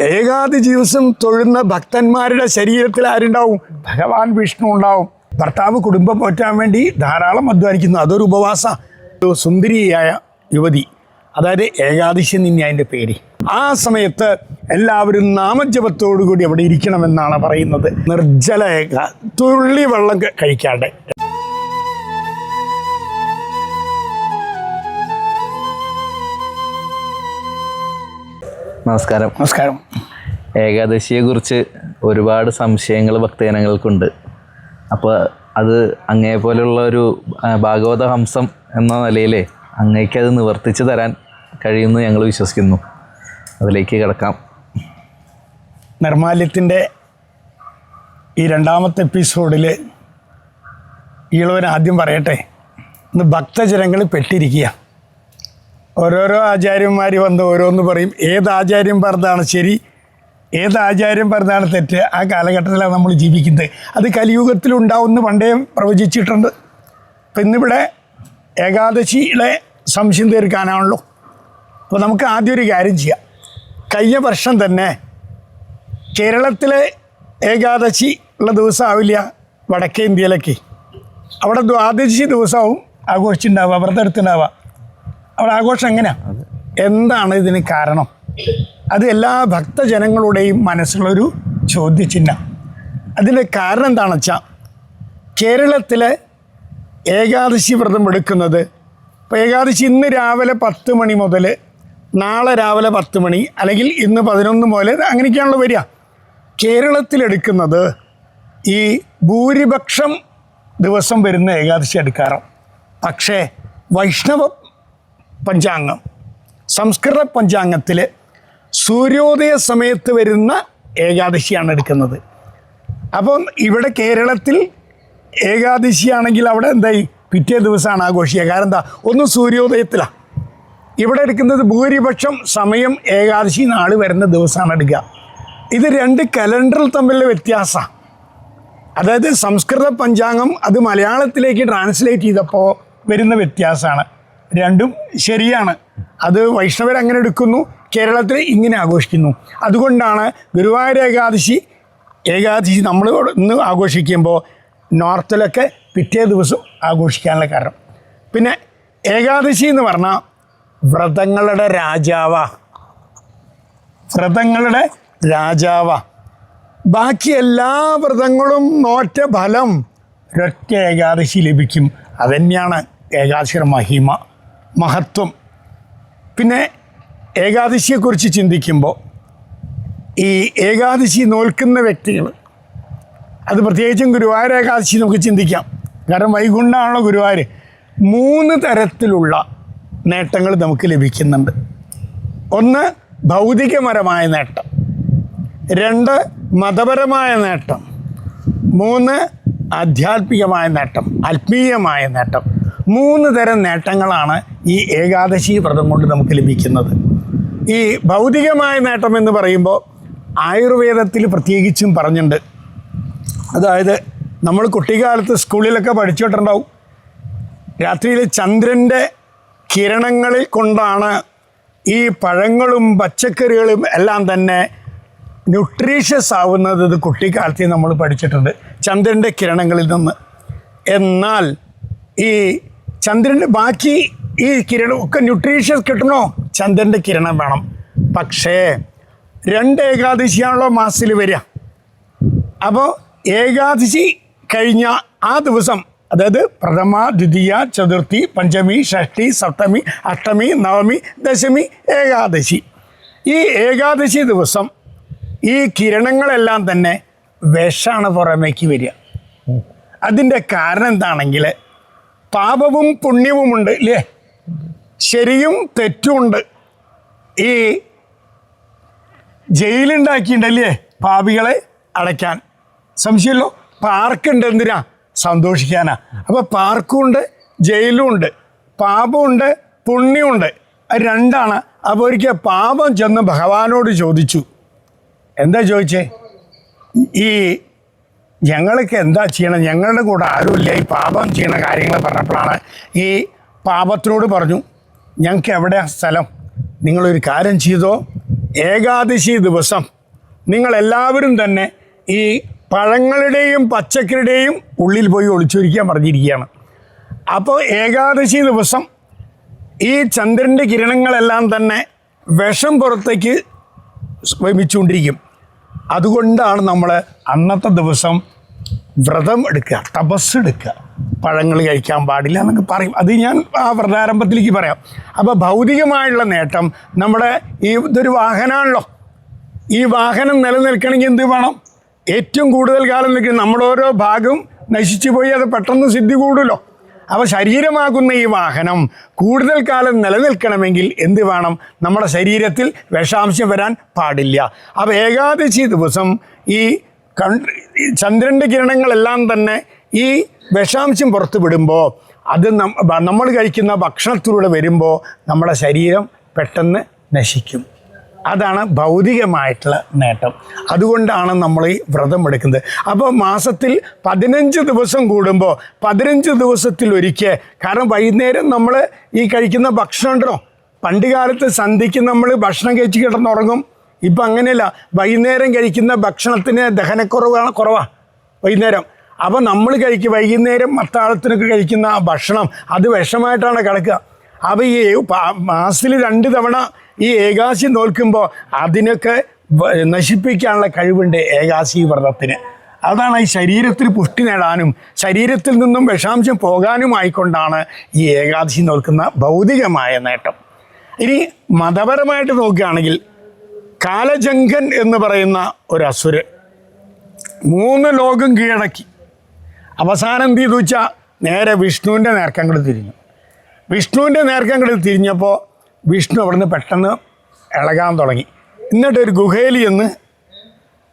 ഏകാദി ദിവസം തൊഴുന്ന ഭക്തന്മാരുടെ ശരീരത്തിൽ ആരുണ്ടാവും? ഭഗവാൻ വിഷ്ണു ഉണ്ടാവും. ഭർത്താവ് കുടുംബം പോറ്റാൻ വേണ്ടി ധാരാളം അധ്വാനിക്കുന്നു. അതൊരു ഉപവാസ. സുന്ദരിയായ യുവതി. അതായത് ഏകാദശി നിന്നെ അതിന്റെ പേര്. ആ സമയത്ത് എല്ലാവരും നാമജപത്തോടുകൂടി അവിടെ ഇരിക്കണമെന്നാണ് പറയുന്നത്. നിർജല ഏക തുള്ളി വെള്ളം കഴിക്കാണ്ട്. നമസ്കാരം. നമസ്കാരം. ഏകാദശിയെക്കുറിച്ച് ഒരുപാട് സംശയങ്ങൾ ഭക്തജനങ്ങൾക്കുണ്ട് അപ്പോൾ അത് അങ്ങേ പോലെയുള്ള ഒരു ഭാഗവത ഹംസം എന്ന നിലയിൽ അങ്ങേക്ക് അത് നിവർത്തിച്ചു തരാൻ കഴിയുമെന്ന് ഞങ്ങൾ വിശ്വസിക്കുന്നു. അതിലേക്ക് കിടക്കാം. നിർമാല്യത്തിന്റെ ഈ രണ്ടാമത്തെ എപ്പിസോഡിൽ ഈളവൻ ആദ്യം പറയട്ടെ ഇന്ന് ഭക്തജനങ്ങൾ പെട്ടിരിക്കുക. ഓരോരോ ആചാര്യന്മാർ വന്ന് ഓരോന്ന് പറയും. ഏത് ആചാര്യം പറഞ്ഞതാണ് ശരി ഏത് ആചാര്യം പറഞ്ഞതാണ് തെറ്റ്? ആ കാലഘട്ടത്തിലാണ് നമ്മൾ ജീവിക്കുന്നത്. അത് കലിയുഗത്തിലുണ്ടാവുമെന്ന് പണ്ടേ പ്രവചിച്ചിട്ടുണ്ട്. അപ്പം ഇന്നിവിടെ ഏകാദശിയുടെ സംശയം തീർക്കാനാണല്ലോ. അപ്പോൾ നമുക്ക് ആദ്യം ഒരു കാര്യം ചെയ്യാം. കഴിഞ്ഞ വർഷം തന്നെ കേരളത്തിലെ ഏകാദശി ഉള്ള ദിവസമാവില്ല വടക്കേ ഇന്ത്യയിലൊക്കെ. അവിടെ ദ്വാദശി ദിവസവും ആഘോഷിച്ചിട്ടുണ്ടാവുക വ്രതം എടുത്തുണ്ടാവുക അവിടെ ആഘോഷം എങ്ങനെയാ? എന്താണ് ഇതിന് കാരണം? അത് എല്ലാ ഭക്തജനങ്ങളുടെയും മനസ്സിലൊരു ചോദ്യചിഹ്നം. അതിന്റെ കാരണം എന്താണെന്ന് വെച്ചാൽ കേരളത്തിലെ ഏകാദശി വ്രതം എടുക്കുന്നത് ഇപ്പോൾ ഏകാദശി ഇന്ന് രാവിലെ പത്ത് മണി മുതൽ നാളെ രാവിലെ പത്ത് മണി അല്ലെങ്കിൽ ഇന്ന് പതിനൊന്ന് മുതൽ അങ്ങനെയൊക്കെയാണല്ലോ വരിക. കേരളത്തിലെടുക്കുന്നത് ഈ ഭൂരിപക്ഷം ദിവസം വരുന്ന ഏകാദശി എടുക്കാറ് പക്ഷേ വൈഷ്ണവ പഞ്ചാംഗം. സംസ്കൃത പഞ്ചാംഗത്തിൽ സൂര്യോദയ സമയത്ത് വരുന്ന ഏകാദശിയാണ് എടുക്കുന്നത്. അപ്പം ഇവിടെ കേരളത്തിൽ ഏകാദശിയാണെങ്കിൽ അവിടെ എന്തായി? പിറ്റേ ദിവസമാണ് ആഘോഷിക്കുക. കാരണം എന്താ? ഒന്ന് സൂര്യോദയത്തിലാണ് ഇവിടെ എടുക്കുന്നത് ഭൂരിപക്ഷം സമയം ഏകാദശി നാൾ വരുന്ന ദിവസമാണ് എടുക്കുക. ഇത് രണ്ട് കലണ്ടറിൽ തമ്മിലുള്ള വ്യത്യാസമാണ് അതായത് സംസ്കൃത പഞ്ചാംഗം അത് മലയാളത്തിലേക്ക് ട്രാൻസ്ലേറ്റ് ചെയ്തപ്പോൾ വരുന്ന വ്യത്യാസമാണ്. രണ്ടും ശരിയാണ്. അത് വൈഷ്ണവർ അങ്ങനെ എടുക്കുന്നു കേരളത്തിൽ ഇങ്ങനെ ആഘോഷിക്കുന്നു. അതുകൊണ്ടാണ് ഗുരുവായൂർ ഏകാദശി ഏകാദശി നമ്മൾ ഇന്ന് ആഘോഷിക്കുമ്പോൾ നോർത്തിലൊക്കെ പിറ്റേ ദിവസം ആഘോഷിക്കാനുള്ള കാരണം. പിന്നെ ഏകാദശി എന്ന് പറഞ്ഞാൽ വ്രതങ്ങളുടെ രാജാവ. വ്രതങ്ങളുടെ രാജാവ. ബാക്കി എല്ലാ വ്രതങ്ങളും നോറ്റ ഫലം ഒരൊറ്റ ഏകാദശി ലഭിക്കും. അതന്നെയാണ് ഏകാദശിയുടെ മഹിമ. മഹത്വം. പിന്നെ ഏകാദശിയെക്കുറിച്ച് ചിന്തിക്കുമ്പോൾ ഈ ഏകാദശി നോൽക്കുന്ന വ്യക്തികൾ അത് പ്രത്യേകിച്ചും ഗുരുവായൂർ ഏകാദശി നമുക്ക് ചിന്തിക്കാം. കാരണം വൈകുണ്ഠമാണല്ലോ ഗുരുവായൂർ. മൂന്ന് തരത്തിലുള്ള നേട്ടങ്ങൾ നമുക്ക് ലഭിക്കുന്നുണ്ട്. ഒന്ന് ഭൗതികപരമായ നേട്ടം. രണ്ട് മതപരമായ നേട്ടം. മൂന്ന് ആധ്യാത്മികമായ നേട്ടം ആത്മീയമായ നേട്ടം. മൂന്ന് തരം നേട്ടങ്ങളാണ് ഈ ഏകാദശി വ്രതം കൊണ്ട് നമുക്ക് ലഭിക്കുന്നത്. ഈ ഭൗതികമായ നേട്ടം എന്ന് പറയുമ്പോൾ ആയുർവേദത്തിൽ പ്രത്യേകിച്ചും പറഞ്ഞിട്ടുണ്ട്. അതായത് നമ്മൾ കുട്ടിക്കാലത്ത് സ്കൂളിലൊക്കെ പഠിച്ചിട്ടുണ്ടാവും. രാത്രിയിൽ ചന്ദ്രന്റെ കിരണങ്ങളിൽ കൊണ്ടാണ് ഈ പഴങ്ങളും പച്ചക്കറികളും എല്ലാം തന്നെ ന്യൂട്രീഷ്യസ് ആവുന്നത് ഇത് കുട്ടിക്കാലത്ത് നമ്മൾ പഠിച്ചിട്ടുണ്ട് ചന്ദ്രന്റെ കിരണങ്ങളിൽ നിന്ന്. എന്നാൽ ഈ ചന്ദ്രന്റെ ബാക്കി ഈ കിരണം ഒക്കെ ന്യൂട്രീഷ്യസ് കിട്ടണോ? ചന്ദ്രന്റെ കിരണം വേണം. പക്ഷേ രണ്ട് ഏകാദശിയാണല്ലോ മാസത്തിൽ വരിക. അപ്പോൾ ഏകാദശി കഴിഞ്ഞ ആ ദിവസം അതായത് പ്രഥമ ദ്വിതീയ ചതുർത്ഥി പഞ്ചമി ഷഷ്ടി സപ്തമി അഷ്ടമി നവമി ദശമി ഏകാദശി. ഈ ഏകാദശി ദിവസം ഈ കിരണങ്ങളെല്ലാം തന്നെ വിഷാണ് പുറമേക്ക് വരിക. അതിന്റെ കാരണം എന്താണെങ്കിൽ പാപവും പുണ്യവുമുണ്ട് ഇല്ലേ? ശരിയും തെറ്റുമുണ്ട് ഈ ജയിലുണ്ടാക്കിയിട്ടുണ്ടല്ലേ പാപികളെ അടയ്ക്കാൻ? സംശയമല്ലോ? പാർക്കുണ്ട് എന്തിനാ? സന്തോഷിക്കാനാ. അപ്പോൾ പാർക്കും ഉണ്ട് ജയിലും ഉണ്ട് പാപമുണ്ട് പുണ്യമുണ്ട്. രണ്ടാണ്. അപ്പോൾ ഒരിക്കൽ പാപം ചെന്ന് ഭഗവാനോട് ചോദിച്ചു. എന്താ ചോദിച്ചേ? ഈ ഞങ്ങൾക്ക് എന്താ ചെയ്യണം? ഞങ്ങളുടെ കൂടെ ആരുമില്ല. ഈ പാപം ചെയ്യണ കാര്യങ്ങൾ പറഞ്ഞപ്പോഴാണ് ഈ പാപത്തിനോട് പറഞ്ഞു. ഞങ്ങൾക്ക് എവിടെയാ സ്ഥലം? നിങ്ങളൊരു കാര്യം ചെയ്തോ? ഏകാദശി ദിവസം നിങ്ങളെല്ലാവരും തന്നെ ഈ പഴങ്ങളുടെയും പച്ചക്കറിയുടെയും ഉള്ളിൽ പോയി ഒളിച്ചൊരിക്കാൻ പറഞ്ഞിരിക്കുകയാണ്. അപ്പോൾ ഏകാദശി ദിവസം ഈ ചന്ദ്രന്റെ കിരണങ്ങളെല്ലാം തന്നെ വിഷം പുറത്തേക്ക് വമിച്ചുകൊണ്ടിരിക്കും. അതുകൊണ്ടാണ് നമ്മൾ അന്നത്തെ ദിവസം വ്രതം എടുക്കുക തപസ് എടുക്കുക. പഴങ്ങൾ കഴിക്കാൻ പാടില്ല എന്നൊക്കെ പറയും. അത് ഞാൻ ആ വ്രതാരംഭത്തിലേക്ക് പറയാം. അപ്പോൾ ഭൗതികമായുള്ള നേട്ടം നമ്മുടെ ഈ ഇതൊരു വാഹനമാണല്ലോ ഈ വാഹനം നിലനിൽക്കണമെങ്കിൽ എന്ത് വേണം? ഏറ്റവും കൂടുതൽ കാലം നിൽക്കുന്ന നമ്മുടെ ഓരോ ഭാഗവും നശിച്ചു പോയി അത് പെട്ടെന്ന് സിദ്ധി കൂടുമല്ലോ. അപ്പോൾ ശരീരമാകുന്ന ഈ വാഹനം കൂടുതൽ കാലം നിലനിൽക്കണമെങ്കിൽ എന്ത് വേണം? നമ്മുടെ ശരീരത്തിൽ വിഷാംശം വരാൻ പാടില്ല. അപ്പോൾ ഏകാദശി ദിവസം ഈ ചന്ദ്രന്റെ കിരണങ്ങളെല്ലാം തന്നെ ഈ വിഷാംശം പുറത്തു വിടുമ്പോൾ അത് നമ്മൾ കഴിക്കുന്ന ഭക്ഷണത്തിലൂടെ വരുമ്പോൾ നമ്മുടെ ശരീരം പെട്ടെന്ന് നശിക്കും. അതാണ് ഭൗതികമായിട്ടുള്ള നേട്ടം. അതുകൊണ്ടാണ് നമ്മൾ ഈ വ്രതം എടുക്കുന്നത്. അപ്പോൾ മാസത്തിൽ പതിനഞ്ച് ദിവസം കൂടുമ്പോൾ പതിനഞ്ച് ദിവസത്തിൽ ഒരിക്കൽ കാരണം വൈകുന്നേരം നമ്മൾ ഈ കഴിക്കുന്ന ഭക്ഷണം ഉണ്ടല്ലോ പണ്ട് കാലത്ത് സന്ധ്യയ്ക്ക് നമ്മൾ ഭക്ഷണം കഴിച്ച് കിടന്നുറങ്ങും. ഇപ്പം അങ്ങനെയല്ല വൈകുന്നേരം കഴിക്കുന്ന ഭക്ഷണത്തിന് ദഹനക്കുറവാണ് കുറവാണ് വൈകുന്നേരം. അപ്പോൾ നമ്മൾ കഴിക്കുക വൈകുന്നേരം അത്താഴത്തിനൊക്കെ കഴിക്കുന്ന ഭക്ഷണം അത് വിഷമായിട്ടാണ് കിടക്കുക. അപ്പോൾ ഈ മാസത്തിൽ രണ്ട് തവണ ഈ ഏകാശി നോൽക്കുമ്പോൾ അതിനൊക്കെ നശിപ്പിക്കാനുള്ള കഴിവുണ്ട് ഏകാശി വ്രതത്തിന്. അതാണ് ഈ ശരീരത്തിൽ പുഷ്ടി നേടാനും ശരീരത്തിൽ നിന്നും വിഷാംശം പോകാനും പോകാനുമായിക്കൊണ്ടാണ് ഈ ഏകാദശി നോക്കുന്ന ഭൗതികമായ നേട്ടം. ഇനി മതപരമായിട്ട് നോക്കുകയാണെങ്കിൽ കാലജങ്കൻ എന്ന് പറയുന്ന ഒരു അസുരൻ മൂന്ന് ലോകം കീഴടക്കി. അവസാനം എന്ത് ചെയ്തു വെച്ചാൽ നേരെ വിഷ്ണുവിന്റെ നേർക്കങ്ങൾ തിരിഞ്ഞു. വിഷ്ണുവിന്റെ നേർക്കങ്ങൾ തിരിഞ്ഞപ്പോൾ വിഷ്ണു അവിടുന്ന് പെട്ടെന്ന് ഇളകാൻ തുടങ്ങി. എന്നിട്ട് ഒരു ഗുഹയിൽ എന്ന്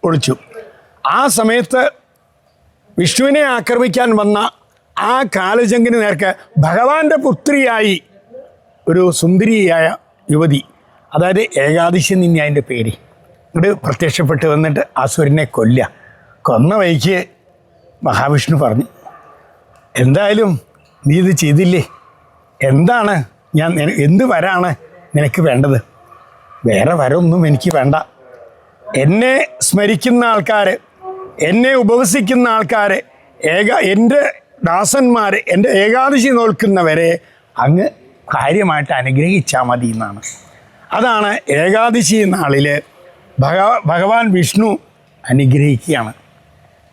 ഒളിച്ചു. ആ സമയത്ത് വിഷ്ണുവിനെ ആക്രമിക്കാൻ വന്ന ആ കാലജങ്കിന് നേർക്ക് ഭഗവാന്റെ പുത്രിയായി ഒരു സുന്ദരിയായ യുവതി അതായത് ഏകാദശി നിന്നെ അതിന്റെ പേര് ഇങ്ങോട്ട് പ്രത്യക്ഷപ്പെട്ട് വന്നിട്ട് അസുരനെ കൊല്ല കൊന്ന വഴിക്ക് മഹാവിഷ്ണു പറഞ്ഞു എന്തായാലും നീ ഇത് ചെയ്തില്ലേ? എന്താണ് ഞാൻ എന്ത് വരാണ് നിനക്ക് വേണ്ടത്? വേറെ വരൊന്നും എനിക്ക് വേണ്ട. എന്നെ സ്മരിക്കുന്ന ആൾക്കാർ എന്നെ ഉപവസിക്കുന്ന ആൾക്കാർ ഏക എന്റെ ദാസന്മാർ എന്റെ ഏകാദശി നോൽക്കുന്നവരെ അങ്ങ് കാര്യമായിട്ട് അനുഗ്രഹിച്ചാൽ മതി എന്നാണ്. അതാണ് ഏകാദശി നാളിൽ ഭഗ ഭഗവാൻ വിഷ്ണു അനുഗ്രഹിക്കുകയാണ്.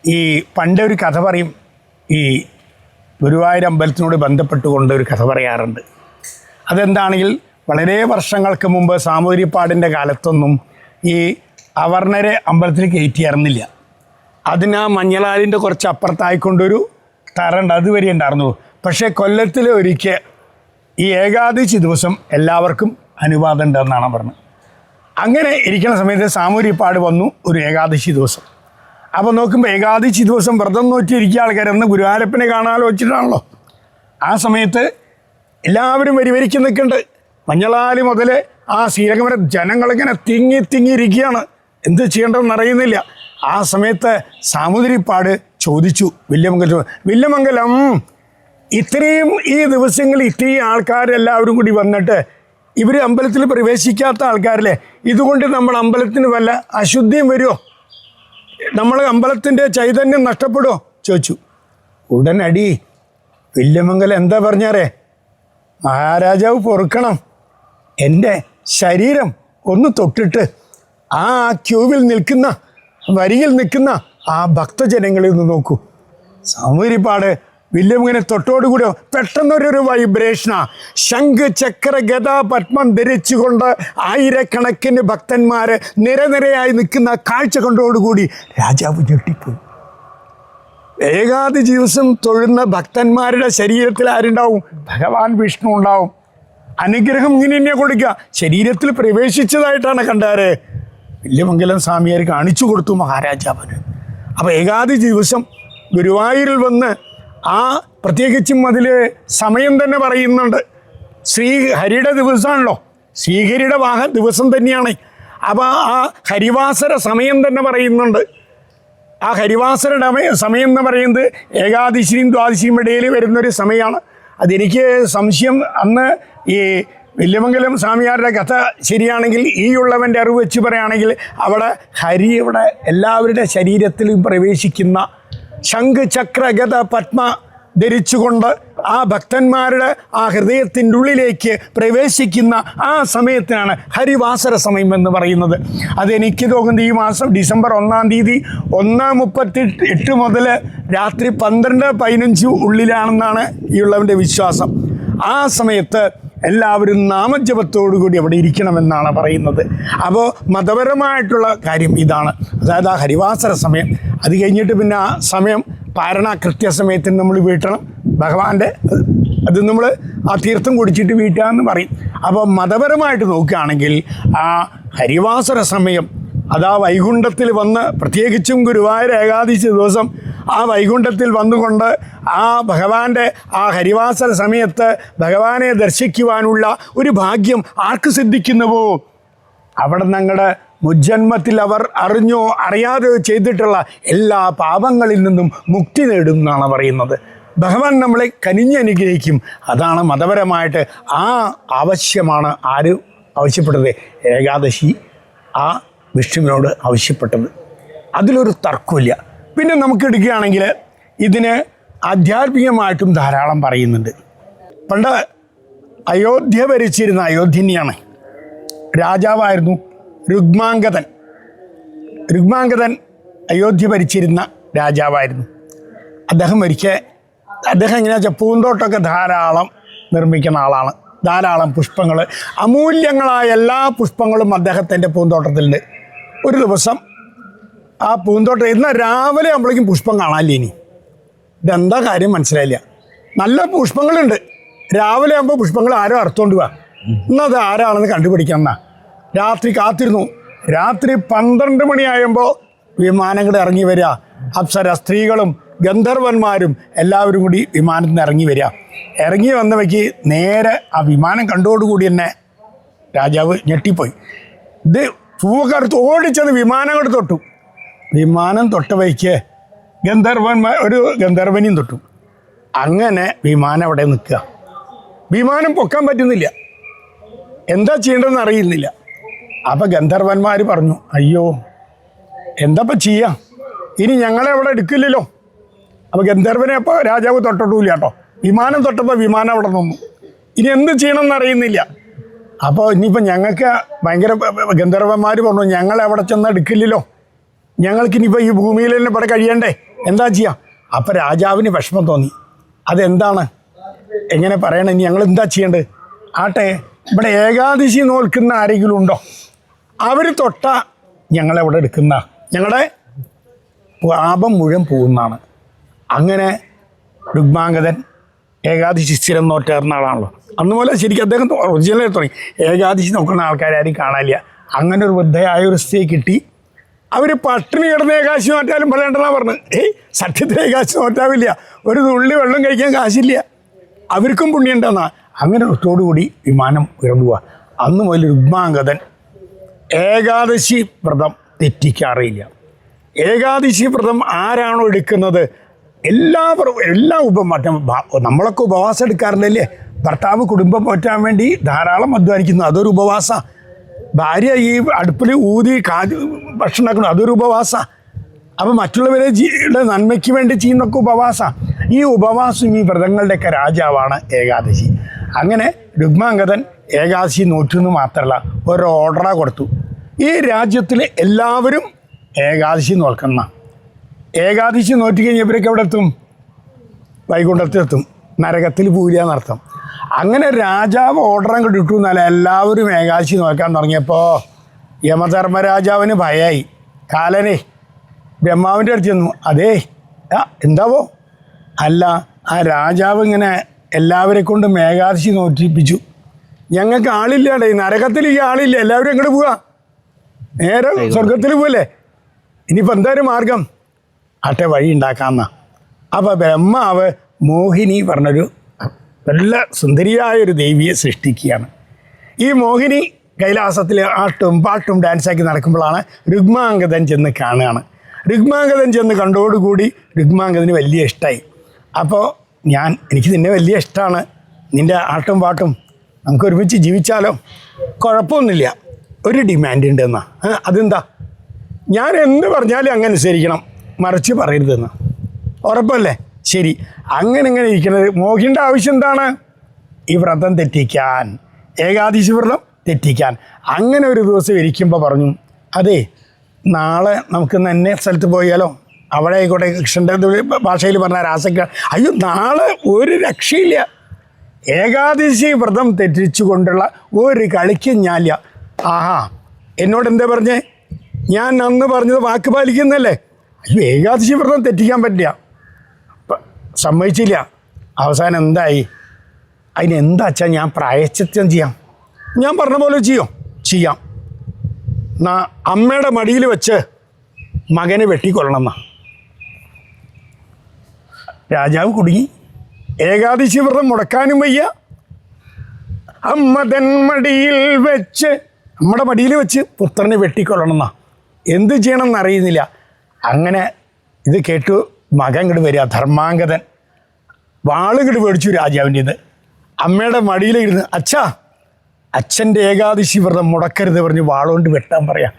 ഈ പണ്ടൊരു കഥ പറയും. ഈ ഗുരുവായൂർ അമ്പലത്തിനോട് ബന്ധപ്പെട്ടുകൊണ്ട് ഒരു കഥ പറയാറുണ്ട്. അതെന്താണെങ്കിൽ വളരെ വർഷങ്ങൾക്ക് മുമ്പ് സാമൂതിരിപ്പാടിന്റെ കാലത്തൊന്നും ഈ അവർണരെ അമ്പലത്തിൽ കയറ്റിയായിരുന്നില്ല. അതിന് ആ മഞ്ഞളാലിന്റെ കുറച്ച് അപ്പുറത്തായിക്കൊണ്ടൊരു തറണ്ട് അതുവരെ ഉണ്ടായിരുന്നു. പക്ഷേ കൊല്ലത്തിൽ ഒരിക്കൽ ഈ ഏകാദശി ദിവസം എല്ലാവർക്കും അനുവാദം ഉണ്ടെന്നാണ് പറഞ്ഞത് അങ്ങനെ ഇരിക്കുന്ന സമയത്ത് സാമൂതിരിപ്പാട് വന്നു ഒരു ഏകാദശി ദിവസം. അപ്പോൾ നോക്കുമ്പോൾ ഏകാദശി ദിവസം വ്രതം നോറ്റിരിക്കുക ആൾക്കാരെന്ന് ഗുരുവാരപ്പനെ കാണാലോ വെച്ചിട്ടാണല്ലോ. ആ സമയത്ത് എല്ലാവരും വരി വരിക്ക് നിൽക്കുന്നുണ്ട് മഞ്ഞളാലി മുതൽ ആ ശ്രീരംഗം ജനങ്ങളിങ്ങനെ തിങ്ങി തിങ്ങിയിരിക്കുകയാണ് എന്ത് ചെയ്യേണ്ടതെന്ന് അറിയുന്നില്ല. ആ സമയത്ത് സാമുദ്രിപ്പാട് ചോദിച്ചു വില്യമംഗലം വില്യമംഗലം ഇത്രയും ഈ ദിവസങ്ങളിൽ ഇത്രയും ആൾക്കാരെല്ലാവരും കൂടി വന്നിട്ട് ഇവർ അമ്പലത്തിൽ പ്രവേശിക്കാത്ത ആൾക്കാരല്ലേ? ഇതുകൊണ്ട് നമ്മൾ അമ്പലത്തിന് വല്ല അശുദ്ധിയും വരുമോ നമ്മൾ അമ്പലത്തിന്റെ ചൈതന്യം നഷ്ടപ്പെടുമോ ചോദിച്ചു. ഉടനടി. വില്യമംഗലം എന്താ പറഞ്ഞാറേ? മഹാരാജാവ് പൊറുക്കണം. എന്റെ ശരീരം ഒന്ന് തൊട്ടിട്ട് ആ ക്യൂവിൽ നിൽക്കുന്ന വരിയിൽ നിൽക്കുന്ന ആ ഭക്തജനങ്ങളിൽ നിന്ന് നോക്കൂ. സാമൂരിപ്പാട് വില്യമിങ്ങനെ തൊട്ടോടുകൂടി പെട്ടെന്നൊരു വൈബ്രേഷനാ ശംഖ് ചക്ര ഗത പത്മം ധരിച്ചുകൊണ്ട് ആയിരക്കണക്കിന് ഭക്തന്മാർ നിരനിരയായി നിൽക്കുന്ന കാഴ്ച കണ്ടോടുകൂടി രാജാവ് ഞെട്ടിപ്പോയി. ഏകാദി ദിവസം തൊഴുന്ന ഭക്തന്മാരുടെ ശരീരത്തിൽ ആരുണ്ടാവും? ഭഗവാൻ വിഷ്ണു ഉണ്ടാവും. അനുഗ്രഹം ഇങ്ങനെ തന്നെ കൊടുക്കുക. ശരീരത്തിൽ പ്രവേശിച്ചതായിട്ടാണ് കണ്ടാറ് വില്യമംഗലം സ്വാമിയാർ കാണിച്ചു കൊടുത്തു മഹാരാജാവിന്. അപ്പോൾ ഏകാദി ദിവസം ഗുരുവായൂരിൽ വന്ന് ആ പ്രത്യേകിച്ചും അതിൽ സമയം തന്നെ പറയുന്നുണ്ട്. ശ്രീ ഹരിയുടെ ദിവസമാണല്ലോ ശ്രീഹരിയുടെ വാഹ ദിവസം തന്നെയാണ്. അപ്പോൾ ആ ഹരിവാസര സമയം തന്നെ പറയുന്നുണ്ട്. ആ ഹരിവാസരുടെ സമയം എന്ന് പറയുന്നത് ഏകാദശിയും ദ്വാദശിയും ഇടയിൽ വരുന്നൊരു സമയമാണ്. അതെനിക്ക് സംശയം അന്ന് ഈ വല്യമംഗലം സ്വാമിയാരുടെ കഥ ശരിയാണെങ്കിൽ ഈ ഉള്ളവന്റെ അറിവ് വെച്ച് പറയുകയാണെങ്കിൽ അവിടെ ഹരി ഇവിടെ എല്ലാവരുടെ ശരീരത്തിലും പ്രവേശിക്കുന്ന ശംഖ് ചക്ര ഗത പത്മ ധരിച്ചുകൊണ്ട് ആ ഭക്തന്മാരുടെ ആ ഹൃദയത്തിന്റെ ഉള്ളിലേക്ക് പ്രവേശിക്കുന്ന ആ സമയത്തിനാണ് ഹരിവാസര സമയം എന്ന് പറയുന്നത്. അതെനിക്ക് തോന്നുന്നത് ഈ മാസം ഡിസംബർ ഒന്നാം തീയതി ഒന്നാം മുപ്പത്തി എട്ട് മുതൽ രാത്രി പന്ത്രണ്ട് പതിനഞ്ച് ഉള്ളിലാണെന്നാണ് ഈ ഉള്ളവന്റെ വിശ്വാസം. ആ സമയത്ത് എല്ലാവരും നാമജപത്തോടുകൂടി അവിടെ ഇരിക്കണമെന്നാണ് പറയുന്നത്. അപ്പോൾ മതപരമായിട്ടുള്ള കാര്യം ഇതാണ്. അതായത് ആ ഹരിവാസര സമയം. അത് കഴിഞ്ഞിട്ട് പിന്നെ ആ സമയം പാരണ കൃത്യസമയത്തിന് നമ്മൾ വീട്ടണം. ഭഗവാന്റെ അത് നമ്മൾ ആ തീർത്ഥം കുടിച്ചിട്ട് വീട്ടാന്ന് പറയും. അപ്പോൾ മതപരമായിട്ട് നോക്കുകയാണെങ്കിൽ ആ ഹരിവാസര സമയം അതാ വൈകുണ്ഠത്തിൽ വന്ന് പ്രത്യേകിച്ചും ഗുരുവായൂർ ഏകാദശി ദിവസം ആ വൈകുണ്ഠത്തിൽ വന്നുകൊണ്ട് ആ ഭഗവാന്റെ ആ ഹരിവാസര സമയത്ത് ഭഗവാനെ ദർശിക്കുവാനുള്ള ഒരു ഭാഗ്യം ആർക്ക് സിദ്ധിക്കുന്നുവോ? അവിടെ ഞങ്ങളുടെ മുജ്ജന്മത്തിൽ അവർ അറിഞ്ഞോ അറിയാതെയോ ചെയ്തിട്ടുള്ള എല്ലാ പാപങ്ങളിൽ നിന്നും മുക്തി നേടും എന്നാണ് പറയുന്നത്. ഭഗവാൻ നമ്മളെ കനിഞ്ഞനുഗ്രഹിക്കും അതാണ് മതപരമായിട്ട് ആ ആവശ്യമാണ് ആര് ആവശ്യപ്പെട്ടത്? ഏകാദശി ആ വിഷ്ണുവിനോട് ആവശ്യപ്പെട്ടത്. അതിലൊരു തർക്കമില്ല പിന്നെ നമുക്ക് എടുക്കുകയാണെങ്കിൽ ഇതിന് ആധ്യാത്മികമായിട്ടും ധാരാളം പറയുന്നുണ്ട്. പണ്ട് അയോധ്യ ഭരിച്ചിരുന്ന അയോധ്യനെയാണ്. രാജാവായിരുന്നു രുഗ്മാങ്കതൻ രുഗ്മാങ്കതൻ അയോധ്യ ഭരിച്ചിരുന്ന രാജാവായിരുന്നു. അദ്ദേഹം ഒരിക്കൽ അദ്ദേഹം എങ്ങനെയാ പൂന്തോട്ടമൊക്കെ ധാരാളം നിർമ്മിക്കുന്ന ആളാണ്. ധാരാളം പുഷ്പങ്ങൾ അമൂല്യങ്ങളായ എല്ലാ പുഷ്പങ്ങളും അദ്ദേഹത്തിന്റെ പൂന്തോട്ടത്തിലുണ്ട്. ഒരു ദിവസം ആ പൂന്തോട്ടം എന്നാൽ രാവിലെ ആകുമ്പോഴേക്കും പുഷ്പം കാണാനില്ല ഇനി? ഇതെന്താ കാര്യം മനസ്സിലായില്ല. നല്ല പുഷ്പങ്ങളുണ്ട്. രാവിലെ ആകുമ്പോൾ പുഷ്പങ്ങൾ ആരോ അറുത്തോണ്ട് പോവാ ഇന്നത് ആരാണെന്ന് കണ്ടുപിടിക്കണം എന്നാ. രാത്രി കാത്തിരുന്നു. രാത്രി പന്ത്രണ്ട് മണിയാകുമ്പോൾ വിമാനങ്ങൾ ഇറങ്ങി വരിക അപ്സര സ്ത്രീകളും ഗന്ധർവന്മാരും എല്ലാവരും കൂടി വിമാനത്തിൽ നിന്ന് ഇറങ്ങി വരിക ഇറങ്ങി വന്നവയ്ക്ക് നേരെ ആ വിമാനം കണ്ടോടുകൂടി തന്നെ രാജാവ് ഞെട്ടിപ്പോയി. ഇത് പൂവക്കാർ ഓടിച്ചത് വിമാനങ്ങൾ തൊട്ടു. വിമാനം തൊട്ടവയ്ക്ക് ഗന്ധർവന്മാർ ഒരു ഗന്ധർവനിയും തൊട്ടു. അങ്ങനെ വിമാനം അവിടെ നിൽക്കുക. വിമാനം പൊക്കാൻ പറ്റുന്നില്ല. എന്താ ചെയ്യേണ്ടതെന്ന് അറിയുന്നില്ല. അപ്പം ഗന്ധർവന്മാർ പറഞ്ഞു അയ്യോ എന്താപ്പം ചെയ്യാം? ഇനി ഞങ്ങളെ അവിടെ എടുക്കില്ലല്ലോ. അപ്പോൾ ഗന്ധർവനെ അപ്പോൾ രാജാവ് തൊട്ടിട്ടില്ല കേട്ടോ. വിമാനം തൊട്ടപ്പോൾ വിമാനം അവിടെ നിന്നു. ഇനി എന്ത് ചെയ്യണമെന്ന് അറിയുന്നില്ല. അപ്പോൾ ഇനിയിപ്പോൾ ഞങ്ങൾക്ക് ഭയങ്കര ഗന്ധർവന്മാർ പറഞ്ഞു ഞങ്ങളെ അവിടെ ചെന്ന് എടുക്കില്ലല്ലോ. ഞങ്ങൾക്ക് ഇനിയിപ്പോൾ ഈ ഭൂമിയിൽ തന്നെ ഇവിടെ കഴിയണ്ടേ? എന്താ ചെയ്യാം? അപ്പോൾ രാജാവിന് വിഷമം തോന്നി. അതെന്താണ്? എങ്ങനെ പറയണം? ഇനി ഞങ്ങൾ എന്താ ചെയ്യേണ്ടത് ആട്ടെ ഇവിടെ ഏകാദശി നോൽക്കുന്ന ആരെങ്കിലും ഉണ്ടോ? അവർ തൊട്ട ഞങ്ങളെവിടെ എടുക്കുന്ന? ഞങ്ങളുടെ പാപം മുഴുവൻ പോകുന്നതാണ്. അങ്ങനെ രുഗ്മാംഗതൻ ഏകാദശി സ്ഥിരം നോറ്റേർന്ന ആളാണല്ലോ. അന്ന് പോലെ ശരിക്കും അദ്ദേഹം ഒറിജിനലായി തുടങ്ങി. ഏകാദശി നോക്കുന്ന ആൾക്കാരും കാണാനില്ല. അങ്ങനെ ഒരു വൃദ്ധയായ ഒരു സ്ത്രീ കിട്ടി. അവർ പട്ടിണി കിടന്ന് ഏകാശി മാറ്റാലും പറയേണ്ടതാണ് പറഞ്ഞത് ഏയ് സത്യത്തിലെ ഏകാശി മാറ്റാവില്ല. ഒരു തുള്ളി വെള്ളം കഴിക്കാൻ കാശില്ല. അവർക്കും പുണ്യമുണ്ടെന്നാ. അങ്ങനെ ഒത്തോടുകൂടി വിമാനം ഇറങ്ങുക അന്ന് മുതൽ രുഗ്മാംഗതൻ ഏകാദശി വ്രതം തെറ്റിക്കാറില്ല. ഏകാദശി വ്രതം ആരാണോ എടുക്കുന്നത്? എല്ലാ എല്ലാ ഉപ മറ്റും നമ്മളൊക്കെ ഉപവാസം എടുക്കാറില്ലല്ലേ? ഭർത്താവ് കുടുംബം പോറ്റാൻ വേണ്ടി ധാരാളം അധ്വാനിക്കുന്നു. അതൊരു ഉപവാസ. ഭാര്യ ഈ അടുപ്പിൽ ഊതി കാതി ഭക്ഷണം ആക്കണം അതൊരു ഉപവാസ. അപ്പോൾ മറ്റുള്ളവരെ ജീയുടെ നന്മയ്ക്ക് വേണ്ടി ചെയ്യുന്നൊക്കെ ഉപവാസ. ഈ ഉപവാസം ഈ വ്രതങ്ങളുടെയൊക്കെ രാജാവാണ് ഏകാദശി. അങ്ങനെ രുഗ്മാംഗതൻ ഏകാദശി നോറ്റെന്ന് മാത്രമല്ല ഒരു ഓർഡറ കൊടുത്തു. ഈ രാജ്യത്തിൽ എല്ലാവരും ഏകാദശി നോക്കുന്ന ഏകാദശി നോറ്റി കഴിഞ്ഞവരൊക്കെ എവിടെ എത്തും വൈകുണ്ഠത്തിലെത്തും. നരകത്തിൽ പൂരിയ എന്നർത്ഥം അങ്ങനെ രാജാവ് ഓർഡർ അങ്ങോട്ട് ഇട്ടു എല്ലാവരും ഏകാദശി നോക്കാൻ തുടങ്ങിയപ്പോൾ യമധർമ്മരാജാവിന് ഭയായി. കാലനെ ബ്രഹ്മാവിന്റെ അടുത്ത് ചെന്നു. അതേ ആ എന്താവോ? അല്ല ആ രാജാവ് ഇങ്ങനെ എല്ലാവരെ കൊണ്ടും ഏകാദശി നോറ്റിപ്പിച്ചു. ഞങ്ങൾക്ക് ആളില്ലാടേ നരകത്തിൽ ഈ ആളില്ല എല്ലാവരും എങ്ങോട്ട് പോവാ? നേരെ സ്വർഗത്തിൽ പോവല്ലേ? ഇനിയിപ്പോൾ എന്തായാലും മാർഗം? ആട്ടെ വഴി ഉണ്ടാക്കാമെന്ന അപ്പോൾ ബ്രഹ്മാവ് മോഹിനി പറഞ്ഞൊരു നല്ല സുന്ദരിയായ ഒരു ദേവിയെ സൃഷ്ടിക്കുകയാണ്. ഈ മോഹിനി കൈലാസത്തിൽ ആട്ടും പാട്ടും ഡാൻസാക്കി നടക്കുമ്പോഴാണ് രുഗ്മാംഗതൻ ചെന്ന് കാണുകയാണ്. രുഗ്മാംഗതൻ ചെന്ന് കണ്ടോടുകൂടി രുഗ്മാംഗതന് വലിയ ഇഷ്ടമായി അപ്പോൾ ഞാൻ എനിക്ക് നിന്നെ വലിയ ഇഷ്ടമാണ് നിന്റെ ആട്ടും പാട്ടും നമുക്ക് ഒരുമിച്ച് ജീവിച്ചാലോ? കുഴപ്പമൊന്നുമില്ല. ഒരു ഡിമാൻഡ് ഉണ്ട് എന്നാ. അതെന്താ? ഞാൻ എന്ത് പറഞ്ഞാലും അങ്ങനെ അനുസരിക്കണം മറിച്ച് പറയരുതെന്ന്. ഉറപ്പല്ലേ? ശരി. അങ്ങനെ ഇങ്ങനെ ഇരിക്കുന്നത്. മോഹിന്റെ ആവശ്യം എന്താണ്? ഈ വ്രതം തെറ്റിക്കാൻ. ഏകാദശി വ്രതം തെറ്റിക്കാൻ. അങ്ങനെ ഒരു ദിവസം ഇരിക്കുമ്പോൾ പറഞ്ഞു അതെ നാളെ നമുക്ക് തന്നെ സ്ഥലത്ത് പോയാലോ? അവിടെ ആയിക്കോട്ടെ കൃഷ്ണന്റെ ഭാഷയിൽ പറഞ്ഞ രാസക്ക അയ്യോ നാളെ ഒരു രക്ഷയില്ല. ഏകാദശി വ്രതം തെറ്റിച്ചുകൊണ്ടുള്ള ഒരു കളിക്കും ഞാനില്ല. ആഹാ എന്നോട് എന്താ പറഞ്ഞേ? ഞാൻ അന്ന് പറഞ്ഞത് വാക്ക് പാലിക്കുന്നല്ലേ അയ്യോ ഏകാദശി വ്രതം തെറ്റിക്കാൻ പറ്റില്ല. സമ്മതിച്ചില്ല. അവസാനം എന്തായി? അതിനെന്താച്ചാ വെച്ചാൽ ഞാൻ പ്രായച്ചിത്യം ചെയ്യാം. ഞാൻ പറഞ്ഞ പോലെ ചെയ്യോ. ചെയ്യാം. എന്നാ അമ്മയുടെ മടിയിൽ വെച്ച് മകനെ വെട്ടിക്കൊള്ളണം രാജാവ് കുടുങ്ങി. ഏകാദശി വ്രതം മുടക്കാനും വയ്യ. അമ്മതൻ മടിയിൽ വെച്ച് നമ്മുടെ മടിയിൽ വെച്ച് പുത്രനെ വെട്ടിക്കൊള്ളണം എന്ത് ചെയ്യണമെന്ന് അറിയുന്നില്ല. അങ്ങനെ ഇത് കേട്ടു മകൻ ഇങ്ങോട്ട് വരിക. ധർമാങ്കതൻ വാളുകിട്ട് മേടിച്ചു രാജാവിന്റെ ഇത് അമ്മയുടെ മടിയിലിരുന്ന് അച്ഛാ അച്ഛന്റെ ഏകാദശി വ്രതം മുടക്കരുത് പറഞ്ഞ് വാളുകൊണ്ട് വെട്ടാൻ പറയാം.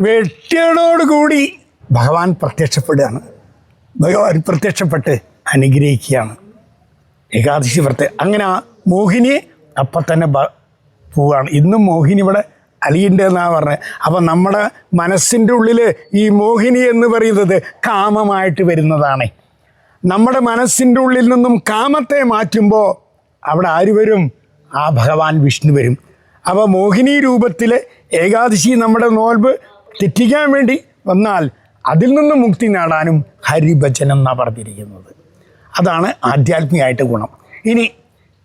വെട്ടിയതോടുകൂടി ഭഗവാൻ പ്രത്യക്ഷപ്പെടുകയാണ്. ഭഗവാൻ പ്രത്യക്ഷപ്പെട്ട് അനുഗ്രഹിക്കുകയാണ്. ഏകാദശി വ്രത്തെ അങ്ങനെ ആ മോഹിനിയെ അപ്പം തന്നെ പോവുകയാണ്. ഇന്നും മോഹിനി ഇവിടെ അലിയുണ്ട് എന്നാണ് പറഞ്ഞത് അപ്പം നമ്മുടെ മനസ്സിന്റെ ഉള്ളിൽ ഈ മോഹിനി എന്ന് പറയുന്നത് കാമമായിട്ട് വരുന്നതാണ്. നമ്മുടെ മനസ്സിന്റെ ഉള്ളിൽ നിന്നും കാമത്തെ മാറ്റുമ്പോൾ അവിടെ ആര് വരും? ആ ഭഗവാൻ വിഷ്ണു വരും. അപ്പോൾ മോഹിനി രൂപത്തിൽ ഏകാദശി നമ്മുടെ നോൽബ് തെറ്റിക്കാൻ വേണ്ടി വന്നാൽ അതിൽ നിന്നും മുക്തി നേടാനും ഹരിഭജനം എന്നാണ് പറഞ്ഞിരിക്കുന്നത്. അതാണ് ആധ്യാത്മികമായിട്ട് ഗുണം. ഇനി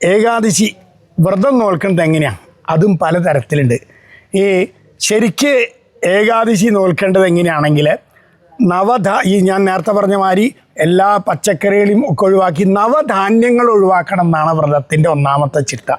ഏകാദശി വ്രതം നോൽക്കുന്നത് എങ്ങനെയാണ് അതും പലതരത്തിലുണ്ട്. ഈ ശരിക്ക് ഏകാദശി നോൽക്കേണ്ടത് എങ്ങനെയാണെങ്കിൽ നവധാ ഈ ഞാൻ നേരത്തെ പറഞ്ഞ മാതിരി എല്ലാ പച്ചക്കറികളും ഒക്കെ ഒഴിവാക്കി നവധാന്യങ്ങൾ ഒഴിവാക്കണം എന്നാണ് വ്രതത്തിന്റെ ഒന്നാമത്തെ ചിട്ട.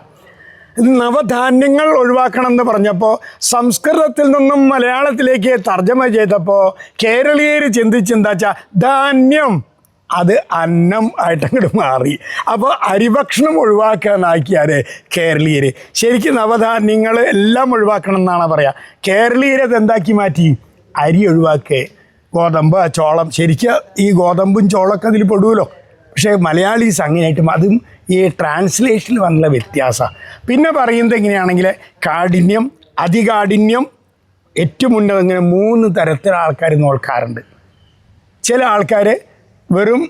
നവധാന്യങ്ങൾ ഒഴിവാക്കണം എന്ന് പറഞ്ഞപ്പോൾ സംസ്കൃതത്തിൽ നിന്നും മലയാളത്തിലേക്ക് തർജമ ചെയ്തപ്പോൾ കേരളീയർ ചിന്തിച്ചെന്താ വെച്ചാൽ ധാന്യം അത് അന്നം ആയിട്ടങ്ങോട്ട് മാറി. അപ്പോൾ അരിഭക്ഷണം ഒഴിവാക്കാനാക്കിയാര് കേരളീയർ. ശരിക്കും നവധാന്യങ്ങൾ എല്ലാം ഒഴിവാക്കണം എന്നാണ് പറയുക. കേരളീയരത് എന്താക്കി മാറ്റി? അരി ഒഴിവാക്കുക. ഗോതമ്പ് ചോളം. ശരിക്കും ഈ ഗോതമ്പും ചോളമൊക്കെ അതിൽ പെടുമല്ലോ പക്ഷേ മലയാളീസ് അങ്ങനെയായിട്ടും അതും ഈ ട്രാൻസ്ലേഷനിൽ വന്നുള്ള വ്യത്യാസമാണ് പിന്നെ പറയുന്നത് എങ്ങനെയാണെങ്കിൽ കാഠിന്യം അതികാഠിന്യം ഏറ്റവും ഉന്നത ഇങ്ങനെ മൂന്ന് തരത്തിൽ ആൾക്കാർ നോക്കാറുണ്ട് ചില ആൾക്കാർ വെറും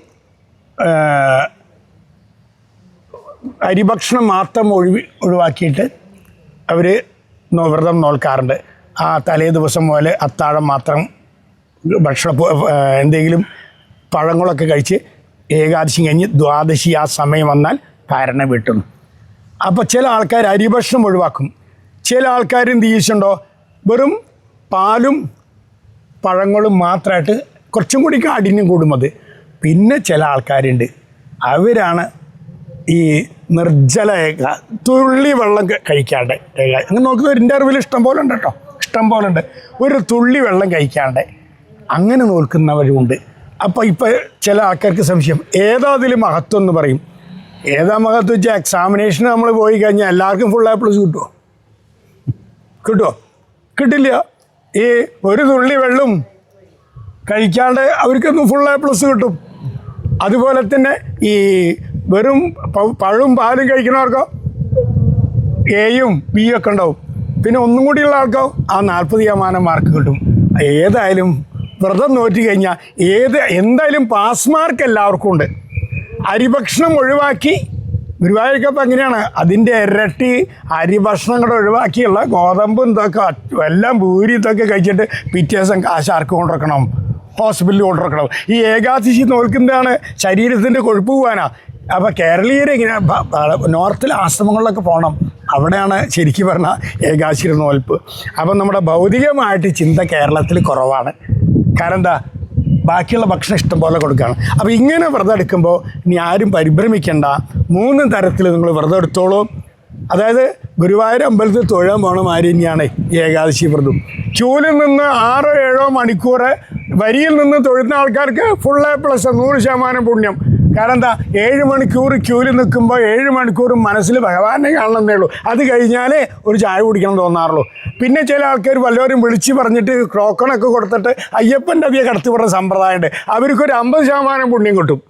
അരിഭക്ഷണം മാത്രം ഒഴിവി ഒഴിവാക്കിയിട്ട് അവർ വ്രതം നോൽക്കാറുണ്ട്. ആ തലേ ദിവസം പോലെ അത്താഴം മാത്രം ഭക്ഷണ എന്തെങ്കിലും പഴങ്ങളൊക്കെ കഴിച്ച് ഏകാദശി കഴിഞ്ഞ് ദ്വാദശി ആ സമയം വന്നാൽ കാരണം വീട്ടുന്നു. അപ്പോൾ ചില ആൾക്കാർ അരി ഭക്ഷണം ഒഴിവാക്കും. ചില ആൾക്കാർ എന്ത് ചെയ്യുന്നുണ്ടോ വെറും പാലും പഴങ്ങളും മാത്രമായിട്ട് കുറച്ചും കൂടി കാഠിന്യം കൂടുമത്. പിന്നെ ചില ആൾക്കാരുണ്ട്. അവരാണ് ഈ നിർജല ഏക തുള്ളി വെള്ളം കഴിക്കാണ്ട്. ഏക അങ്ങനെ നോക്കുന്നത് ഒരു ഇന്റർവ്യൂവിൽ ഇഷ്ടം പോലെ ഉണ്ട് കേട്ടോ. ഇഷ്ടം പോലെ ഉണ്ട്. ഒരു തുള്ളി വെള്ളം കഴിക്കാണ്ട്. അങ്ങനെ നോക്കുന്നവരുമുണ്ട് അപ്പോൾ ഇപ്പോൾ ചില ആൾക്കാർക്ക് സംശയം ഏതാ അതിൽ മഹത്വം എന്ന് പറയും. ഏതാ മഹത്വം വെച്ചാൽ എക്സാമിനേഷന് നമ്മൾ പോയി കഴിഞ്ഞാൽ എല്ലാവർക്കും ഫുൾ എ പ്ലസ് കിട്ടുമോ കിട്ടുമോ കിട്ടില്ല. ഈ ഒരു തുള്ളി വെള്ളം കഴിക്കാണ്ട് അവർക്കൊന്നും ഫുൾ എ പ്ലസ് കിട്ടും. അതുപോലെ തന്നെ ഈ വെറും പഴും പാലും കഴിക്കുന്നവർക്കോ എയും ബിയും ഒക്കെ ഉണ്ടാവും. പിന്നെ ഒന്നും കൂടിയുള്ള ആൾക്കോ? ആ നാൽപ്പത് ശതമാനം മാർക്ക് കിട്ടും. ഏതായാലും വ്രതം നോറ്റി കഴിഞ്ഞാൽ ഏത് എന്തായാലും പാസ് മാർക്ക് എല്ലാവർക്കും ഉണ്ട്. അരിഭക്ഷണം ഒഴിവാക്കി ഗുരുവായൂർക്കപ്പം അങ്ങനെയാണ് അതിന്റെ ഇരട്ടി അരിഭക്ഷണം കൂടെ ഒഴിവാക്കിയുള്ള ഗോതമ്പും ഇതൊക്കെ എല്ലാം ഭൂരി ഇതൊക്കെ കഴിച്ചിട്ട് പിറ്റേ ദിവസം കാശ് ആർക്ക് കൊണ്ടിറക്കണം ഹോസ്പിറ്റലിൽ കൊണ്ടിറക്കണം ഈ ഏകാദശി നോൽക്കുന്നതാണ് ശരീരത്തിന്റെ കൊഴുപ്പ് പോകാനാ അപ്പോൾ കേരളീയർ ഇങ്ങനെ നോർത്തിൽ ആശ്രമങ്ങളിലൊക്കെ പോകണം. അവിടെയാണ് ശരിക്കും പറഞ്ഞാൽ ഏകാശിര നോൽപ്പ്. അപ്പം നമ്മുടെ ഭൗതികമായിട്ട് ചിന്ത കേരളത്തിൽ കുറവാണ്. കാരണം എന്താ ബാക്കിയുള്ള ഭക്ഷണം ഇഷ്ടം പോലെ കൊടുക്കുകയാണ്. അപ്പോൾ ഇങ്ങനെ വ്രതം എടുക്കുമ്പോൾ ഇനി ആരും പരിഭ്രമിക്കേണ്ട. മൂന്ന് തരത്തിൽ നിങ്ങൾ വ്രതം എടുത്തോളൂ. അതായത് ഗുരുവായൂർ അമ്പലത്തിൽ തൊഴാൻ പോണ മാതിരി തന്നെയാണ് ഏകാദശി വ്രതം. ക്യൂവിൽ നിന്ന് ആറോ ഏഴോ മണിക്കൂർ വരിയിൽ നിന്ന് തൊഴുന്ന ആൾക്കാർക്ക് ഫുൾ എ പ്ലസ് നൂറ് ശതമാനം പുണ്യം. കാരണം എന്താ ഏഴ് മണിക്കൂർ ക്യൂവിൽ നിൽക്കുമ്പോൾ ഏഴ് മണിക്കൂർ മനസ്സിൽ ഭഗവാനെ കാണണമെന്നേ ഉള്ളൂ. അത് കഴിഞ്ഞാലേ ഒരു ചായ കുടിക്കണം തോന്നാറുള്ളൂ. പിന്നെ ചില ആൾക്കാർ വല്ലവരും വിളിച്ച് പറഞ്ഞിട്ട് ക്രോക്കണൊക്കെ കൊടുത്തിട്ട് അയ്യപ്പന്റെ അവിയെ കടത്തിവിടുന്ന സമ്പ്രദായമുണ്ട്. അവർക്കൊരു അമ്പത് ശതമാനം പുണ്യം കിട്ടും.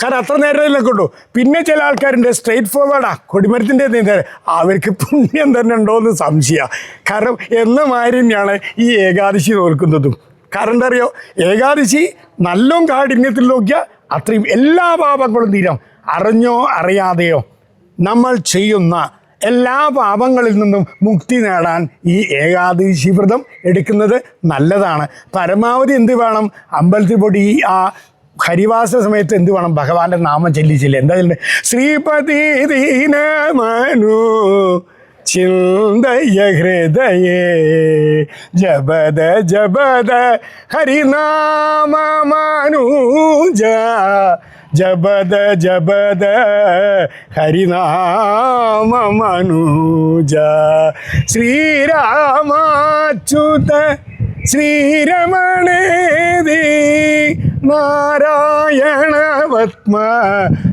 കാരണം അത്ര നേരമല്ലേ കിട്ടും. പിന്നെ ചില ആൾക്കാരുണ്ട് സ്ട്രെയിറ്റ് ഫോർവേഡാ കൊടിമരത്തിന്റെ നീന്തൽ അവർക്ക് പുണ്യം തന്നെ ഉണ്ടോ എന്ന് സംശയമാണ് കാരണം എന്ന മാരിന്യാണ് ഈ ഏകാദശി നോൽക്കുന്നതും കാരണം എന്താ അറിയോ? ഏകാദശി നല്ലോം കാഠിന്യത്തിൽ നോക്കിയാൽ അത്രയും എല്ലാ പാപങ്ങളും തീരാം. അറിഞ്ഞോ അറിയാതെയോ നമ്മൾ ചെയ്യുന്ന എല്ലാ പാപങ്ങളിൽ നിന്നും മുക്തി നേടാൻ ഈ ഏകാദശി വ്രതം എടുക്കുന്നത് നല്ലതാണ്. പരമാവധി എന്ത് വേണം? അമ്പലത്തിൽ പൊടി ആ ഹരിവാസ സമയത്ത് എന്ത് വേണം? ഭഗവാന്റെ നാമം ചെല്ലിച്ചില്ല? എന്താ ചെല്ലുന്നത് ശ്രീപതി ദീനമനു ചിന്തയ ഹൃദയേ ജപദ ജപദ ഹരിനാമ മനൂജ ജപദ ജപദ ഹരിനാമ മനൂജ ശ്രീരാമാച്യുത ശ്രീരമണേതി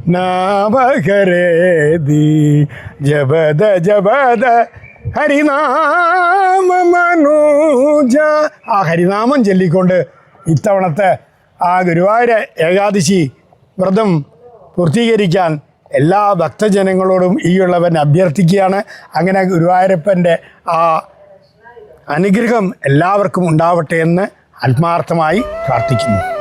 നാമകരേതി. ജപദ ജപദ ഹരിനാമ മനോജ. ആ ഹരിനാമം ചൊല്ലിക്കൊണ്ട് ഇത്തവണത്തെ ആ ഗുരുവായൂര ഏകാദശി വ്രതം പൂർത്തീകരിക്കാൻ എല്ലാ ഭക്തജനങ്ങളോടും ഈ ഉള്ളവൻ അഭ്യർത്ഥിക്കുകയാണ്. അങ്ങനെ ഗുരുവായൂരപ്പന്റെ ആ അനുഗ്രഹം എല്ലാവർക്കും ഉണ്ടാവട്ടെ എന്ന് ആത്മാർത്ഥമായി പ്രാർത്ഥിക്കുന്നു.